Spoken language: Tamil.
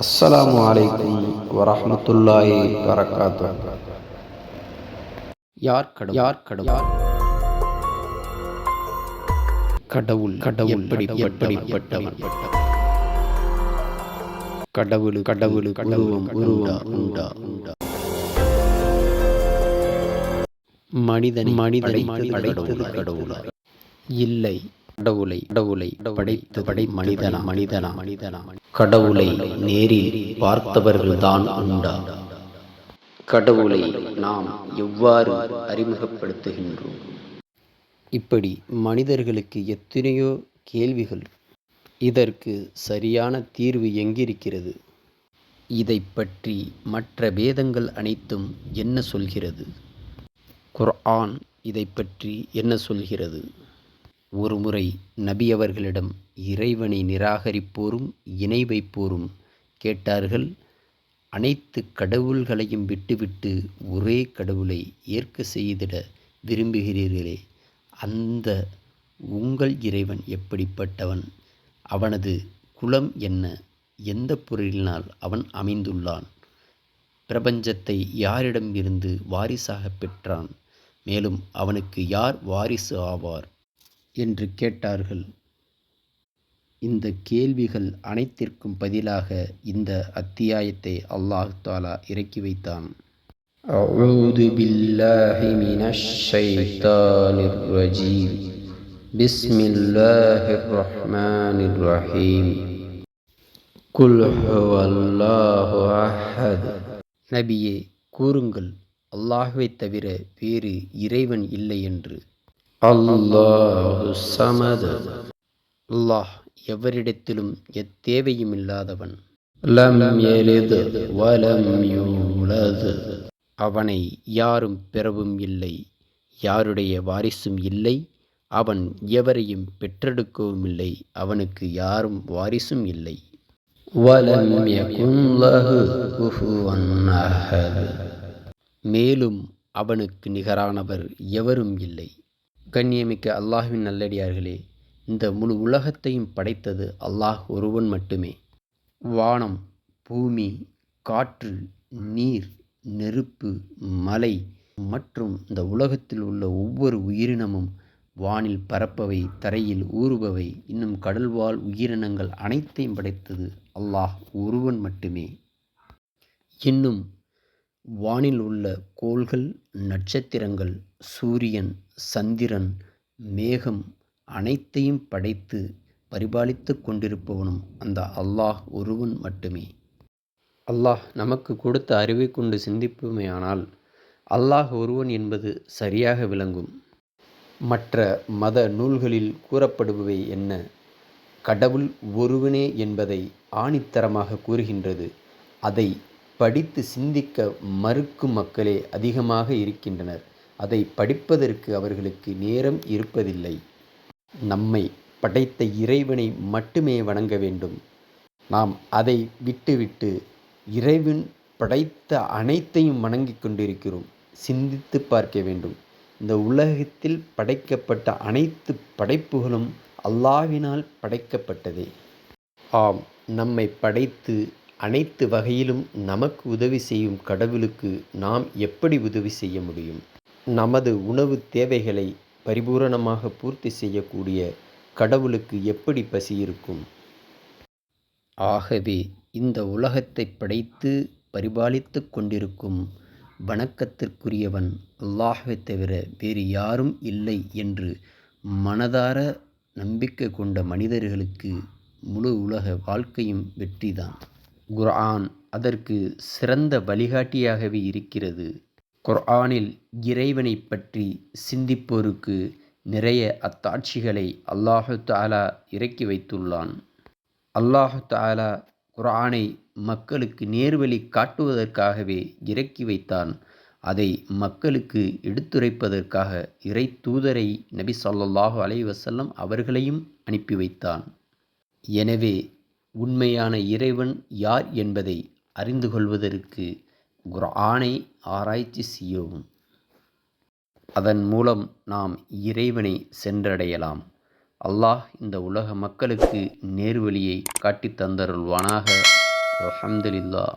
அஸ்ஸலாமு அலைக்கும் வரஹ்மத்துல்லாஹி வரகாத்து யார் கடவுள்? யார் கடவுள்? கடவுள்? கடவுள் எப்படி எப்படிப்பட்டவன் கடவுள் கடவுள் உருவம் உருவம் உண்டா? உண்டா? மனிதனை மனிதனை படைத்தது கடவுளா இல்லை. கடவுளை கடவுளை படைத்து படை மனிதனா? மனிதனா? மனிதனா? கடவுளை நேரில் பார்த்தவர்கள்தான் உண்டா? கடவுளை நாம் எவ்வாறு அறிமுகப்படுத்துகின்றோம்? இப்படி மனிதர்களுக்கு எத்தனையோ கேள்விகள். இதற்கு சரியான தீர்வு எங்கிருக்கிறது? இதை பற்றி மற்ற வேதங்கள் அனைத்தும் என்ன சொல்கிறது? குர்ஆன் இதை பற்றி என்ன சொல்கிறது? ஒருமுறை நபி அவர்களிடம் இறைவனை நிராகரிப்போரும் இணை வைப்போரும் கேட்டார்கள். அனைத்து கடவுள்களையும் விட்டுவிட்டு ஒரே கடவுளை ஏற்க செய்திட விரும்புகிறீர்களே அந்த உங்கள் இறைவன் எப்படிப்பட்டவன்? அவனது குலம் என்ன? எந்த பொருளினால் அவன் அமைந்துள்ளான்? பிரபஞ்சத்தை யாரிடம் இருந்து வாரிசாக பெற்றான்? மேலும் அவனுக்கு யார் வாரிசு ஆவார்? என்று கேட்டார்கள் இந்த கேள்விகள் அனைத்திற்கும் பதிலாக இந்த அத்தியாயத்தை அல்லாஹ் தாலா இறக்கி வைத்தான் أعوذ بالله من الشيطان الرجيم بسم الله الرحمن الرحيم قل هو الله أحد நபியே கூறுங்கள் அல்லாஹ்வை தவிர வேறு இறைவன் இல்லை என்று அல்லாஹு சமது. அல்லாஹ் எவரிடத்திலும் எத்தேவையும் இல்லாதவன் லம் எலிது வலம் யூலது அவனை யாரும் பெறவும் இல்லை யாருடைய வாரிசும் இல்லை அவன் எவரையும் பெற்றெடுக்கவும் இல்லை அவனுக்கு யாரும் வாரிசும் இல்லை. மேலும் அவனுக்கு நிகரானவர் எவரும் இல்லை. கண்ணியமிக்க அல்லாஹ்வின் நல்லடியார்களே இந்த முழு உலகத்தையும் படைத்தது அல்லாஹ் ஒருவன் மட்டுமே. வானம் பூமி காற்று நீர் நெருப்பு மலை மற்றும் இந்த உலகத்தில் உள்ள ஒவ்வொரு உயிரினமும் வானில் பறப்பவை தரையில் ஊறுபவை இன்னும் கடல்வாழ் உயிரினங்கள் அனைத்தையும் படைத்தது அல்லாஹ் ஒருவன் மட்டுமே. இன்னும் வானில் உள்ள கோள்கள் நட்சத்திரங்கள் சூரியன் சந்திரன் மேகம் அனைத்தையும் படைத்து பரிபாலித்து கொண்டிருப்பவனும் அந்த அல்லாஹ் ஒருவன் மட்டுமே. அல்லாஹ் நமக்கு கொடுத்த அறிவை கொண்டு சிந்திப்போமேயானால் அல்லாஹ் ஒருவன் என்பது சரியாக விளங்கும். மற்ற மத நூல்களில் கூறப்படுபவை என்ன? கடவுள் ஒருவனே என்பதை ஆணித்தரமாக கூறுகின்றது. அதை படித்து சிந்திக்க மறுக்கும் மக்களே அதிகமாக இருக்கின்றனர். அதை படிப்பதற்கு அவர்களுக்கு நேரம் இருப்பதில்லை. நம்மை படைத்த இறைவனை மட்டுமே வணங்க வேண்டும். நாம் அதை விட்டுவிட்டு இறைவன் படைத்த அனைத்தையும் வணங்கிக் கொண்டிருக்கிறோம். சிந்தித்து பார்க்க வேண்டும். இந்த உலகத்தில் படைக்கப்பட்ட அனைத்து படைப்புகளும் அல்லாவினால் படைக்கப்பட்டதே. ஆம் நம்மை படைத்து அனைத்து வகையிலும் நமக்கு உதவி செய்யும் கடவுளுக்கு நாம் எப்படி உதவி செய்ய முடியும்? நமது உணவு தேவைகளை பரிபூரணமாக பூர்த்தி செய்யக்கூடிய கடவுளுக்கு எப்படி பசி இருக்கும்? ஆகவே இந்த உலகத்தை படைத்து பரிபாலித்து கொண்டிருக்கும் வணக்கத்திற்குரியவன் அல்லாஹை தவிர வேறு யாரும் இல்லை என்று மனதார நம்பிக்கை கொண்ட மனிதர்களுக்கு முழு உலக வாழ்க்கையும் வெற்றிதான். குர்ஆன் அதற்கு சிறந்த வழிகாட்டியாகவே இருக்கிறது. குர்ஆனில் இறைவனை பற்றி சிந்திப்போருக்கு நிறைய அத்தாட்சிகளை அல்லாஹு தாலா இறக்கி வைத்துள்ளான். அல்லாஹு தாலா குர்ஆனை மக்களுக்கு நேர்வழி காட்டுவதற்காகவே இறக்கி வைத்தான். அதை மக்களுக்கு எடுத்துரைப்பதற்காக இறை தூதரை நபி சொல்லாஹு அலை வசல்லம் அவர்களையும் அனுப்பி வைத்தான். எனவே உண்மையான இறைவன் யார் என்பதை அறிந்து கொள்வதற்கு குர்ஆனை ஆராய்ச்சி செய்யவும். அதன் மூலம் நாம் இறைவனை சென்றடையலாம். அல்லாஹ் இந்த உலக மக்களுக்கு நேர்வழியை காட்டித் தந்தருள்வானாக அல்ஹம்துலில்லாஹ்.